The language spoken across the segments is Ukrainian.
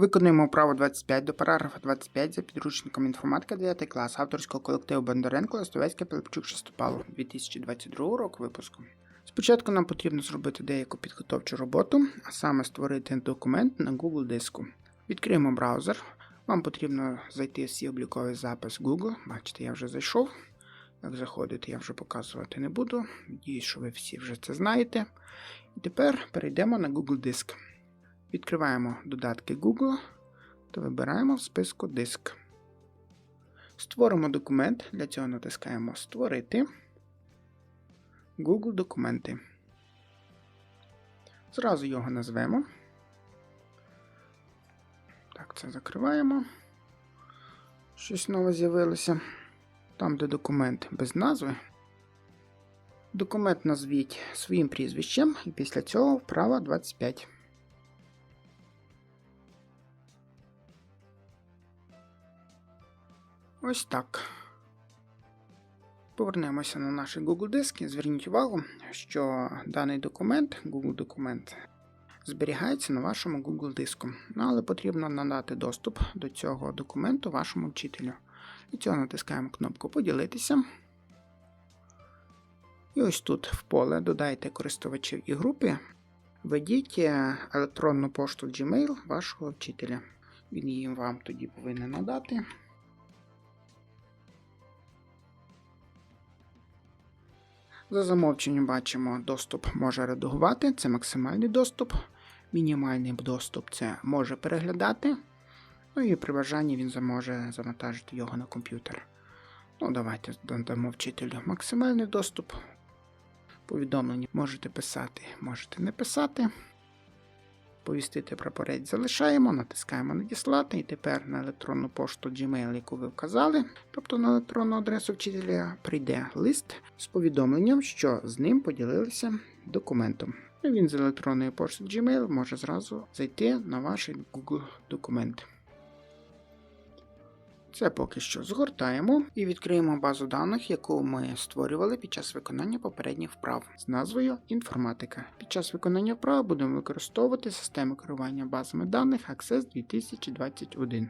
Виконуємо вправу 25 до параграфа 25 за підручником інформатика 9 клас авторського колективу Бондаренко Листовецьке Пилипчук Шестопало 2022 року випуску. Спочатку нам потрібно зробити деяку підготовчу роботу, а саме створити документ на Google диску. Відкриємо браузер. Вам потрібно зайти в свій обліковий запис Google. Бачите, я вже зайшов. Як заходити, я вже показувати не буду. Надіюсь, що ви всі вже це знаєте. І тепер перейдемо на Google диск. Відкриваємо додатки Google та вибираємо в списку диск. Створимо документ. Для цього натискаємо Створити. Google документи. Зразу його назвемо. Так, це закриваємо. Щось нове з'явилося. Там, де документ без назви. Документ назвіть своїм прізвищем, і після цього вправа 25. Ось так. Повернемося на наш Google диск і зверніть увагу, що даний документ, Google документ, зберігається на вашому Google диску. Ну, але потрібно надати доступ до цього документу вашому вчителю. Для цього натискаємо кнопку Поділитися. І ось тут в поле додайте користувачів і групи. Введіть електронну пошту Gmail вашого вчителя. Він її вам тоді повинен надати. За замовченням бачимо, доступ може редагувати, це максимальний доступ. Мінімальний доступ це може переглядати. Ну і при бажанні він зможе завантажити його на комп'ютер. Ну, давайте дамо вчителю максимальний доступ. Повідомлення можете писати, можете не писати. Повістити прапорець залишаємо, натискаємо Надіслати, і тепер на електронну пошту Gmail, яку ви вказали, тобто на електронну адресу вчителя, прийде лист з повідомленням, що з ним поділилися документом. Він з електронної пошти Gmail може зразу зайти на ваш Google документ. Це поки що згортаємо і відкриємо базу даних, яку ми створювали під час виконання попередніх вправ з назвою Інформатика. Під час виконання вправ будемо використовувати систему керування базами даних Access 2021.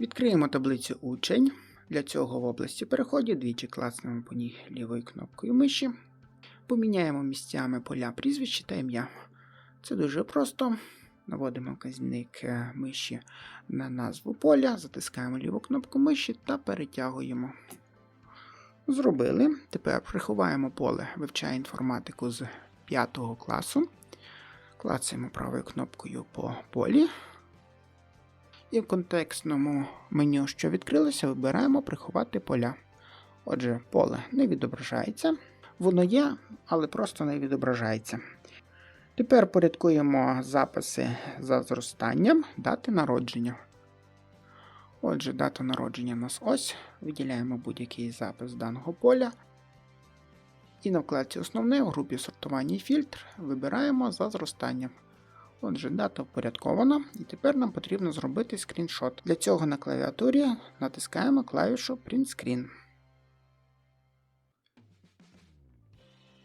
Відкриємо таблицю учень. Для цього в області переходів двічі класнемо по ній лівою кнопкою миші. Поміняємо місцями поля прізвище та ім'я. Це дуже просто. Наводимо вказівник миші на назву поля, затискаємо ліву кнопку миші та перетягуємо. Зробили. Тепер приховаємо поле вивчає інформатику з 5 класу. Клацаємо правою кнопкою по полі. І в контекстному меню, що відкрилося, вибираємо приховати поля. Отже, поле не відображається. Воно є, але просто не відображається. Тепер порядкуємо записи за зростанням дати народження. Отже, дата народження у нас ось. Виділяємо будь-який запис даного поля. І на вкладці Основне в групі сортування і фільтр вибираємо за зростанням. Отже, дата впорядкована, і тепер нам потрібно зробити скріншот. Для цього на клавіатурі натискаємо клавішу Print Screen.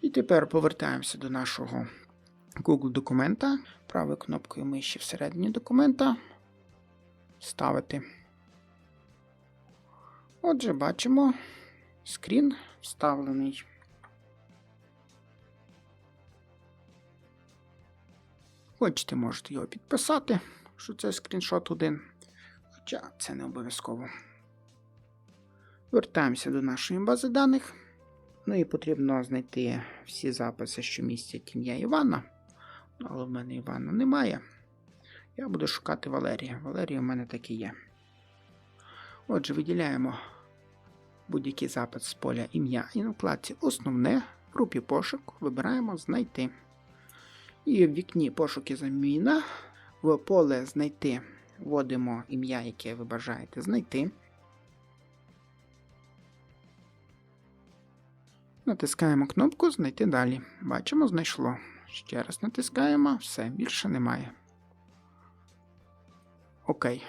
І тепер повертаємося до нашого Google документа, правою кнопкою миші всередині документа ставити. Отже, бачимо, скрін вставлений. Хочете, можете його підписати, що це скріншот один. Хоча це не обов'язково. Вертаємося до нашої бази даних. Ну і потрібно знайти всі записи, що містять ім'я Івана. Але в мене Івана немає. Я буду шукати Валерія. Валерія в мене таки є. Отже, виділяємо будь-який запит з поля ім'я і на вкладці Основне в групі пошук вибираємо Знайти. І в вікні пошуки заміна в поле Знайти вводимо ім'я, яке ви бажаєте знайти. Натискаємо кнопку Знайти далі. Бачимо, знайшло. Ще раз натискаємо, все, більше немає. Окей.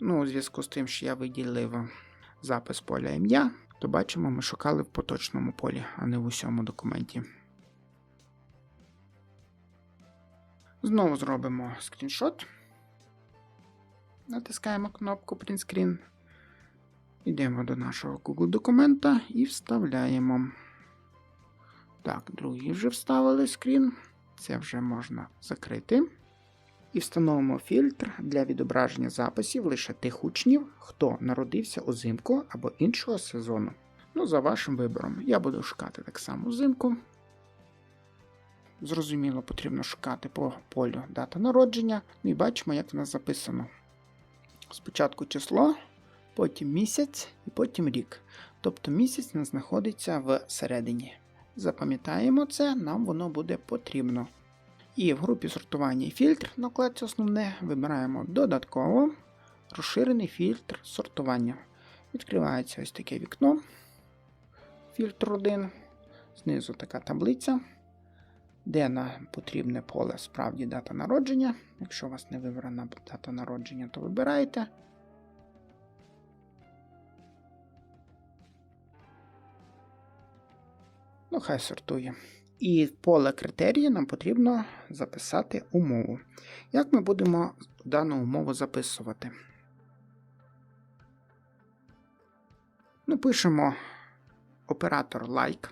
Ну, у зв'язку з тим, що я виділив запис поля ім'я, то бачимо, ми шукали в поточному полі, а не в усьому документі. Знову зробимо скріншот. Натискаємо кнопку Print Screen. Йдемо до нашого Google документа і вставляємо. Так, другий вже вставили скрін. Це вже можна закрити. І встановимо фільтр для відображення записів лише тих учнів, хто народився узимку або іншого сезону. Ну, за вашим вибором. Я буду шукати так само узимку. Зрозуміло, потрібно шукати по полю дата народження. Ну і бачимо, як в нас записано. Спочатку число, потім місяць і потім рік. Тобто місяць нас знаходиться всередині. Запам'ятаємо це, нам воно буде потрібно. І в групі сортування і фільтр на вкладці основне вибираємо додатково розширений фільтр сортування. Відкривається ось таке вікно. Фільтр 1. Знизу така таблиця, де на потрібне поле справді дата народження. Якщо у вас не вибрана дата народження, то вибираєте. Ну, хай сортує. І в поле критерії нам потрібно записати умову. Як ми будемо дану умову записувати? Ну, пишемо оператор like.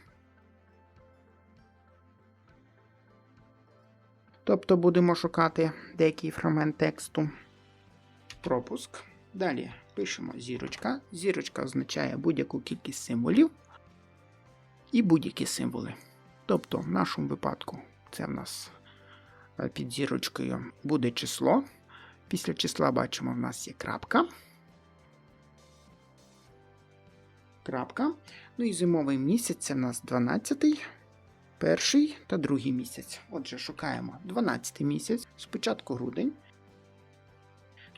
Тобто будемо шукати деякий фрагмент тексту. Пропуск. Далі пишемо зірочка. Зірочка означає будь-яку кількість символів і будь-які символи. Тобто, в нашому випадку, це в нас е, під зірочкою буде число. Після числа бачимо, в нас є крапка. Крапка. Ну і зимовий місяць це в нас 12, перший та другий місяць. Отже, шукаємо 12 місяць, спочатку грудень.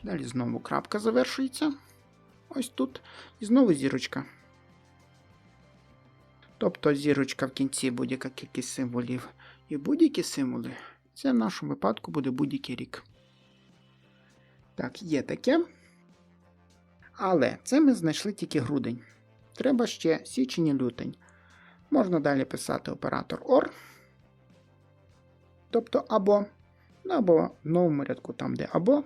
Далі знову крапка завершується. Ось тут. І знову зірочка. Тобто зірочка в кінці будь-яка кількість символів і будь-які символи, це в нашому випадку буде будь-який рік. Так, є таке. Але це ми знайшли тільки грудень. Треба ще січень і лютень. Можна далі писати оператор OR. Тобто або, ну, або в новому рядку, там, де або,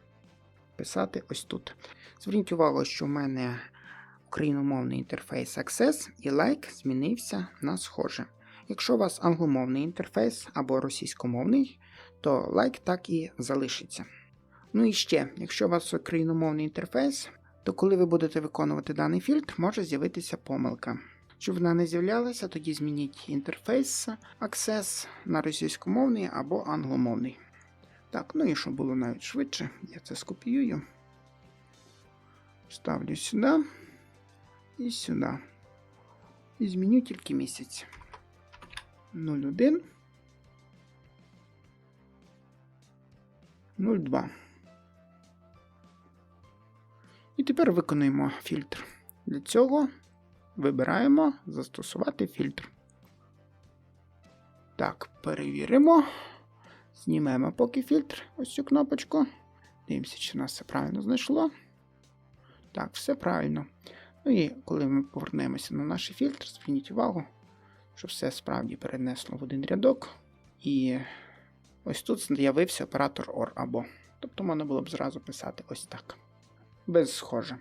писати ось тут. Зверніть увагу, що в мене україномовний інтерфейс Access і Like змінився на схоже. Якщо у вас англомовний інтерфейс або російськомовний, то Like так і залишиться. Ну і ще, якщо у вас україномовний інтерфейс, то коли ви будете виконувати даний фільтр, може з'явитися помилка. Щоб вона не з'являлася, тоді змініть інтерфейс Access на російськомовний або англомовний. Так, ну і щоб було навіть швидше, я це скопіюю. Ставлю сюди і сюди. І зміню тільки місяць. 01. 02. І тепер виконуємо фільтр. Для цього вибираємо застосувати фільтр. Так, перевіримо. Знімемо поки фільтр, ось цю кнопочку. Дивимося, чи нас все правильно знайшло. Так, все правильно. Ну і коли ми повернемося на наш фільтр, зверніть увагу, що все справді перенесло в один рядок. І ось тут з'явився оператор OR або. Тобто можна було б зразу писати ось так. Без схоже.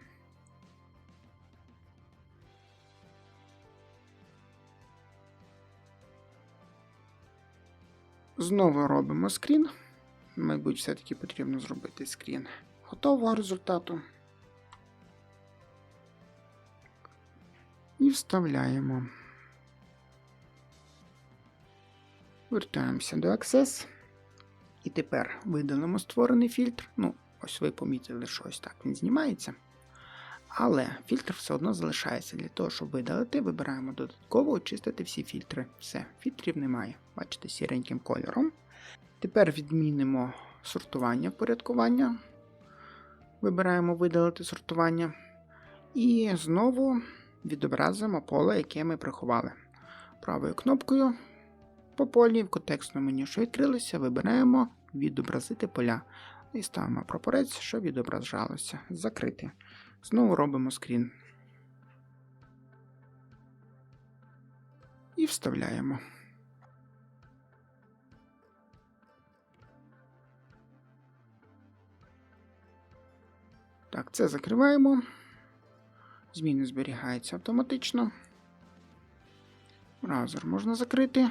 Знову робимо скрін. Мабуть, все-таки потрібно зробити скрін готового результату. Вставляємо. Вертаємося до Access. І тепер видалимо створений фільтр. Ну, ось ви помітили, що ось так він знімається. Але фільтр все одно залишається. Для того, щоб видалити, вибираємо додатково очистити всі фільтри. Все, фільтрів немає. Бачите, сіреньким кольором. Тепер відмінимо сортування впорядкування. Вибираємо видалити сортування. І знову відобразимо поле, яке ми приховали. Правою кнопкою по полі в контекстному меню, що відкрилося, вибираємо відобразити поля. І ставимо прапорець, що відображалося. Закрити. Знову робимо скрін. І вставляємо. Так, це закриваємо. Зміни зберігаються автоматично. Браузер можна закрити.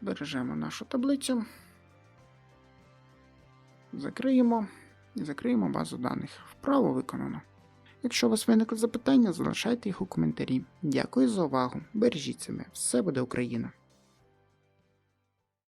Збережемо нашу таблицю. Закриємо і закриємо базу даних. Вправо виконано. Якщо у вас виникли запитання, залишайте їх у коментарі. Дякую за увагу. Бережіть себе. Все буде Україна!